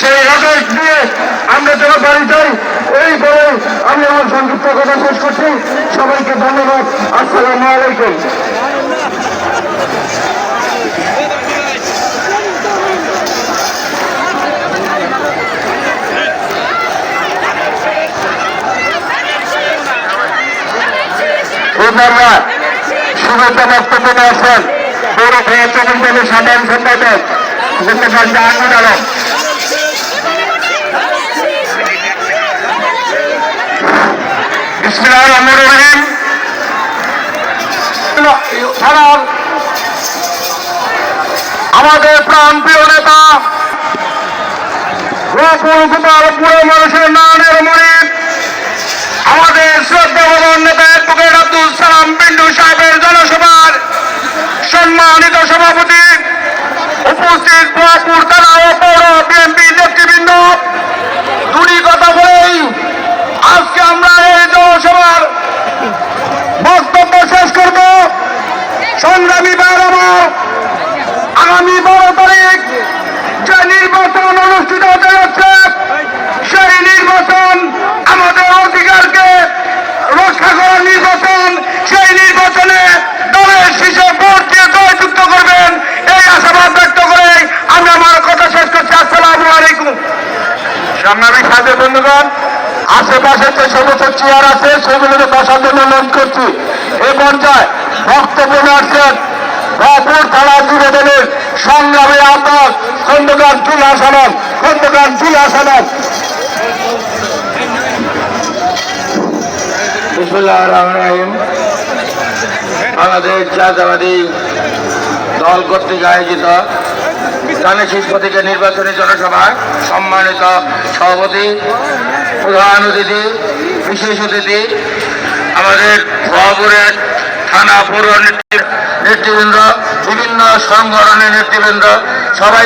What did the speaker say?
সেই আদেশ দিয়ে আমরা যেন বাড়ি যাই, এই বলে আমি আমার সংক্ষিপ্ত কথা শেষ করছি। সবাইকে ধন্যবাদ। আসসালামু আলাইকুম। প্রধানরা শুভেচ্ছা বক্তব্য আসেন। পৌর দলের সাধারণ সম্পাদক গতকাল জাহাঙ্গীর আলম। আমাদের প্রাণ প্রিয় নেতা রকুল কুমার পুরো মানুষের নানের মনির আমাদের শ্রদ্ধা ভবন নেতা অ্যাডভোকেট আব্দুল সালাম পিন্টু সাহেবের জনসভার সম্মানিত সভাপতি উপস্থিত বোয়াপুর থানা ও পৌর বিএনপি নেতৃবৃন্দ দুটি কথা বলেই আজকে আমরা এই বক্তব্য শেষ করব। সংগ্রামী ভাইয়ের আমার আগামী বারো তারিখ যে নির্বাচন অনুষ্ঠিত হতে যাচ্ছে, সেই নির্বাচন আমাদের অধিকারকে রক্ষা করার নির্বাচন, সেই নির্বাচনে দলের ভোট দিয়ে জয়যুক্ত করবেন, এই আশাবাদ ব্যক্ত করে আমি আমার কথা শেষ করছি। আসসালামু আলাইকুম। সংগ্রামী সাথে বন্ধুগণ আশেপাশে যে সমস্ত চেয়ার আছে, সেগুলোকে বসার জন্য করছি। এ পর্যায়ে বক্তব্য রাখছেন বাপুর থানা যুব সংগ্রামী আহ্বায়ক খন্দকার জুলা সালাম খন্দকার জুলা সালাম বাংলাদেশ জাতীয়বাদী দল কর্তৃক আয়োজিত শীর্ষ থেকে নির্বাচনী জনসভায় সম্মানিত সভাপতি, প্রধান অতিথি, বিশেষ অতিথি, আমাদের খবরের থানা পৌর নেতৃবৃন্দ, বিভিন্ন সংগঠনের নেতৃবৃন্দ, সবাই